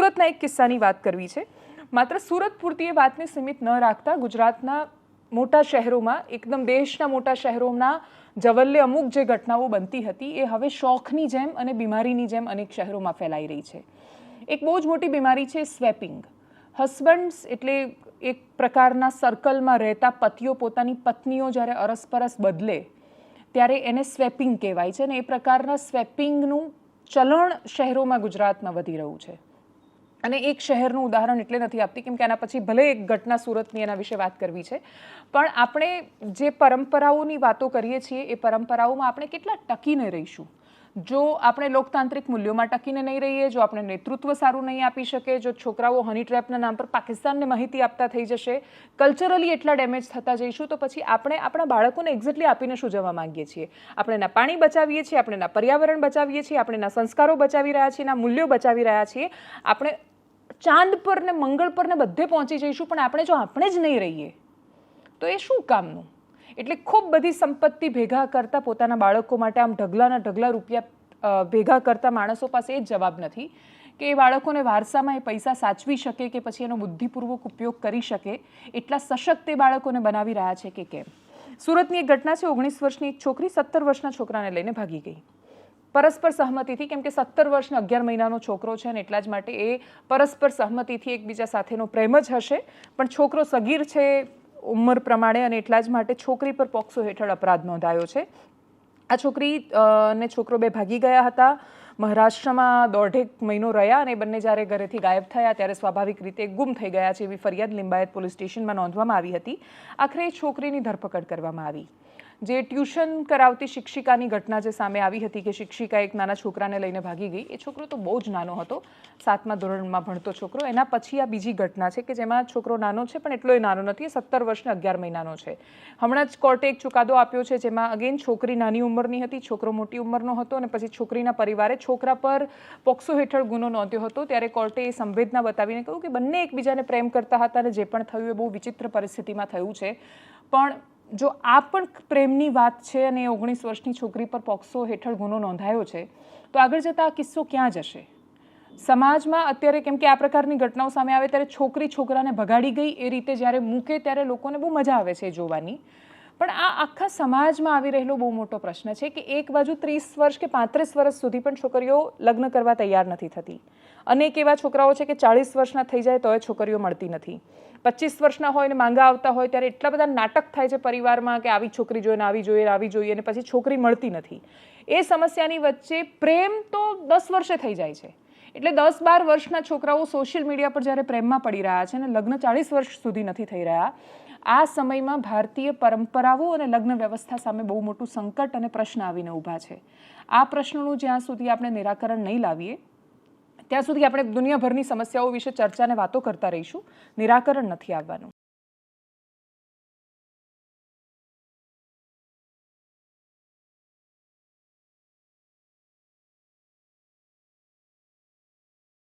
સુરતના એક કિસ્સાની વાત કરવી છે. માત્ર સુરત પૂરતી એ વાતને સીમિત ન રાખતા ગુજરાતના મોટા શહેરોમાં, એકદમ દેશના મોટા શહેરોના જવલ્લે અમુક જે ઘટનાઓ બનતી હતી, એ હવે શોખની જેમ અને બીમારીની જેમ અનેક શહેરોમાં ફેલાઈ રહી છે. એક બહુ જ મોટી બીમારી છે સ્વેપિંગ. હસબન્ડ્સ એટલે એક પ્રકારના સર્કલમાં રહેતા પતિઓ, પોતાની પત્નીઓ જ્યારે અરસપરસ બદલે, ત્યારે એને સ્વેપિંગ કહેવાય છે અને એ પ્રકારના સ્વેપિંગનું ચલણ શહેરોમાં ગુજરાતમાં વધી રહ્યું છે. અને એક શહેરનું ઉદાહરણ એટલે નથી આપતી, કેમ કે આના પછી ભલે એક ઘટના સુરતની એના વિશે વાત કરવી છે, પણ આપણે જે પરંપરાઓની વાતો કરીએ છીએ, એ પરંપરાઓમાં આપણે કેટલા ટકીને રહીશું? જો આપણે લોકતાંત્રિક મૂલ્યોમાં ટકીને નહીં રહીએ, જો આપણે નેતૃત્વ સારું નહીં આપી શકે જો છોકરાઓ હની ટ્રેપના નામ પર પાકિસ્તાનને માહિતી આપતા થઈ જશે કલ્ચરલી એટલા ડેમેજ થતા જઈશું, તો પછી આપણે આપણા બાળકોને એક્ઝેક્ટલી આપીને શું જવા માંગીએ છીએ? આપણે ના પાણી બચાવીએ છીએ, આપણે ના પર્યાવરણ બચાવીએ છીએ, આપણે ના સંસ્કારો બચાવી રહ્યા છીએ, ના મૂલ્યો બચાવી રહ્યા છીએ, આપણે ચાંદ પર ને મંગળ પર ને બધે પહોંચી જઈશું, પણ આપણે જો આપણે જ નહીં રહીએ, તો એ શું કામનું? એટલે ખૂબ બધી સંપત્તિ ભેગા કરતા પોતાના બાળકો માટે, આમ ઢગલાના ઢગલા રૂપિયા ભેગા કરતા માણસો પાસે એ જ જવાબ નથી કે એ બાળકોને વારસામાં એ પૈસા સાચવી શકે કે પછી એનો બુદ્ધિપૂર્વક ઉપયોગ કરી શકે, એટલા સશક્ત એ બાળકોને બનાવી રહ્યા છે કે કેમ? સુરતની એક ઘટના છે, ઓગણીસ વર્ષની એક છોકરી સત્તર વર્ષના છોકરાને લઈને ભાગી ગઈ. પરસ્પર સહમતિથી, કેમ કે સત્તર વર્ષને અગિયાર મહિનાનો છોકરો છે અને એટલા જ માટે એ પરસ્પર સહમતિથી એકબીજા સાથેનો પ્રેમ જ હશે. પણ છોકરો સગીર છે ઉંમર પ્રમાણે અને એટલા જ માટે છોકરી પર પોક્સો હેઠળ અપરાધ નોંધાયો છે. આ છોકરી ને છોકરો બે ભાગી ગયા હતા. મહારાષ્ટ્રમાં દોઢેક મહિનો રહ્યા અને બંને જ્યારે ઘરેથી ગાયબ થયા, ત્યારે સ્વાભાવિક રીતે ગુમ થઈ ગયા છે એવી ફરિયાદ લિંબાયત પોલીસ સ્ટેશનમાં નોંધવામાં આવી હતી. આખરે છોકરીની ધરપકડ કરવામાં આવી. જે ટ્યુશન કરાવતી શિક્ષિકાની ઘટના જે સામે આવી હતી કે શિક્ષિકા એક નાના છોકરાને લઈને ભાગી ગઈ, એ છોકરો તો બહુ જ નાનો હતો, સાતમા ધોરણમાં ભણતો છોકરો. એના પછી આ બીજી ઘટના છે કે જેમાં છોકરો નાનો છે પણ એટલો એ નાનો નથી, એ સત્તર વર્ષને અગિયાર મહિનાનો છે. હમણાં જ કોર્ટે એક ચુકાદો આપ્યો છે જેમાં અગેન છોકરી નાની ઉંમરની હતી, છોકરો મોટી ઉંમરનો હતો અને પછી છોકરીના પરિવારે છોકરા પર પોક્સો હેઠળ ગુનો નોંધ્યો હતો. ત્યારે કોર્ટે એ સંવેદના બતાવીને કહ્યું કે બંને એકબીજાને પ્રેમ કરતા હતા અને જે પણ થયું એ બહુ વિચિત્ર પરિસ્થિતિમાં થયું છે. પણ જો આ પણ પ્રેમની વાત છે અને ઓગણીસ વર્ષની છોકરી પર પોક્સો હેઠળ ગુનો નોંધાયો છે, તો આગળ જતાં આ કિસ્સો ક્યાં જશે? સમાજમાં અત્યારે કેમ કે આ પ્રકારની ઘટનાઓ સામે આવે ત્યારે છોકરી છોકરાને ભગાડી ગઈ એ રીતે જ્યારે મૂકે ત્યારે લોકોને બહુ મજા આવે છે જોવાની. પણ આ આખા સમાજમાં આવી રહેલો બહુ મોટો પ્રશ્ન છે કે એક બાજુ ત્રીસ વર્ષ કે પાંત્રીસ વર્ષ સુધી પણ છોકરીઓ લગ્ન કરવા તૈયાર નથી થતી. અનેક એવા છોકરાઓ છે કે ચાળીસ વર્ષના થઈ જાય તોય છોકરીઓ મળતી નથી. પચીસ વર્ષના હોય ને માંગા આવતા હોય ત્યારે એટલા બધા નાટક થાય છે પરિવારમાં કે આવી છોકરી જોઈએ આવી જોઈએ આવી જોઈએ અને પછી છોકરી મળતી નથી. એ સમસ્યાની વચ્ચે પ્રેમ તો દસ વર્ષે થઈ જાય છે. એટલે દસ બાર વર્ષના છોકરાઓ સોશિયલ મીડિયા પર જ્યારે પ્રેમમાં પડી રહ્યા છે અને લગ્ન ચાળીસ વર્ષ સુધી નથી થઈ રહ્યા આ સમયમાં ભારતીય પરંપરાઓ અને લગ્ન વ્યવસ્થા સામે બહુ મોટું સંકટ અને પ્રશ્ન આવીને ઊભા છે. આ પ્રશ્નોનું જ્યાં સુધી આપણે નિરાકરણ નહીં લાવીએ, ત્યાં સુધી આપણે દુનિયાભરની સમસ્યાઓ વિશે ચર્ચાને વાતો કરતા રહીશું. નિરાકરણ નથી આવવાનું.